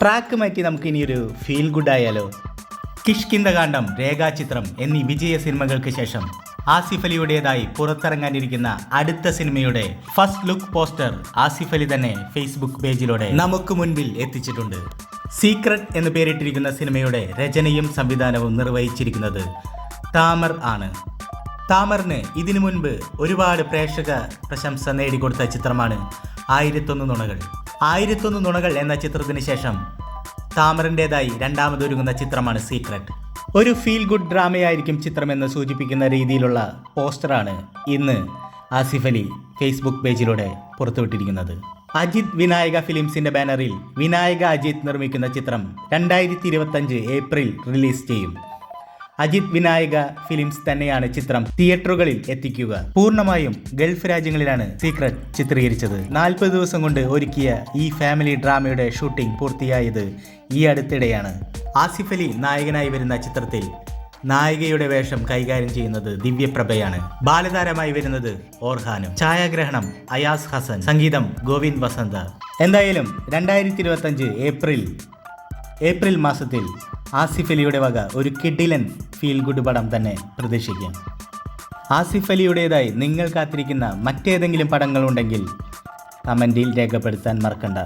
Track മാറ്റി നമുക്ക് ഇനിയൊരു ഫീൽ ഗുഡ് ആയാലോ കിഷ്കിന്ദകാന്ഡം രേഖാചിത്രം എന്നീ വിജയ സിനിമകൾക്ക് ശേഷം ആസിഫ് അലിയുടേതായി പുറത്തിറങ്ങാനിരിക്കുന്ന അടുത്ത സിനിമയുടെ first look poster Asif Ali തന്നെ ഫേസ്ബുക്ക് പേജിലൂടെ നമുക്ക് മുൻപിൽ എത്തിച്ചിട്ടുണ്ട്. സീക്രട്ട് എന്ന് പേരിട്ടിരിക്കുന്ന സിനിമയുടെ രചനയും സംവിധാനവും നിർവഹിച്ചിരിക്കുന്നത് താമർ ആണ്. താമറിന് ഇതിനു മുൻപ് ഒരുപാട് പ്രേക്ഷക പ്രശംസ നേടിക്കൊടുത്ത ചിത്രമാണ് ആയിരത്തൊന്ന് നുണകൾ. ആയിരത്തൊന്ന് നുണകൾ എന്ന ചിത്രത്തിന് ശേഷം താമറിന്റെതായി രണ്ടാമതൊരുങ്ങുന്ന ചിത്രമാണ് സീക്രട്ട് ഒരു ഫീൽ ഗുഡ് ഡ്രാമയായിരിക്കും ചിത്രമെന്ന് സൂചിപ്പിക്കുന്ന രീതിയിലുള്ള പോസ്റ്ററാണ് ഇന്ന് ആസിഫ് അലി ഫേസ്ബുക്ക് പേജിലൂടെ പുറത്തുവിട്ടിരിക്കുന്നത്. അജിത് വിനായക ഫിലിംസിന്റെ ബാനറിൽ വിനായക അജിത് നിർമ്മിക്കുന്ന ചിത്രം രണ്ടായിരത്തി ഇരുപത്തഞ്ച് ഏപ്രിൽ റിലീസ് ചെയ്യും. അജിത് വിനായക ഫിലിംസ് തന്നെയാണ് ചിത്രം തിയേറ്ററുകളിൽ എത്തിക്കുക. പൂർണമായും ഗൾഫ് രാജ്യങ്ങളിലാണ് സീക്രട്ട് ചിത്രീകരിച്ചത്. നാൽപ്പത് ദിവസം കൊണ്ട് ഒരുക്കിയ ഈ ഫാമിലി ഡ്രാമയുടെ ഷൂട്ടിംഗ് പൂർത്തിയായത് ഈ അടുത്തിടെയാണ്. ആസിഫ് അലി നായകനായി വരുന്ന ചിത്രത്തിൽ നായികയുടെ വേഷം കൈകാര്യം ചെയ്യുന്നത് ദിവ്യപ്രഭയാണ്. ബാലതാരമായി വരുന്നത് ഓർഹാനും. ഛായാഗ്രഹണം അയാസ് ഹസൻ. സംഗീതം ഗോവിന്ദ് വസന്ത. എന്തായാലും രണ്ടായിരത്തി ഇരുപത്തഞ്ച് ഏപ്രിൽ ഏപ്രിൽ മാസത്തിൽ ആസിഫ് അലിയുടെ വക ഒരു കിഡിലൻ ഫീൽ ഗുഡ് പടം തന്നെ പ്രതീക്ഷിക്കാം. ആസിഫ് അലിയുടേതായി നിങ്ങൾ കാത്തിരിക്കുന്ന മറ്റേതെങ്കിലും പടങ്ങളുണ്ടെങ്കിൽ കമന്റിൽ രേഖപ്പെടുത്താൻ മറക്കണ്ട.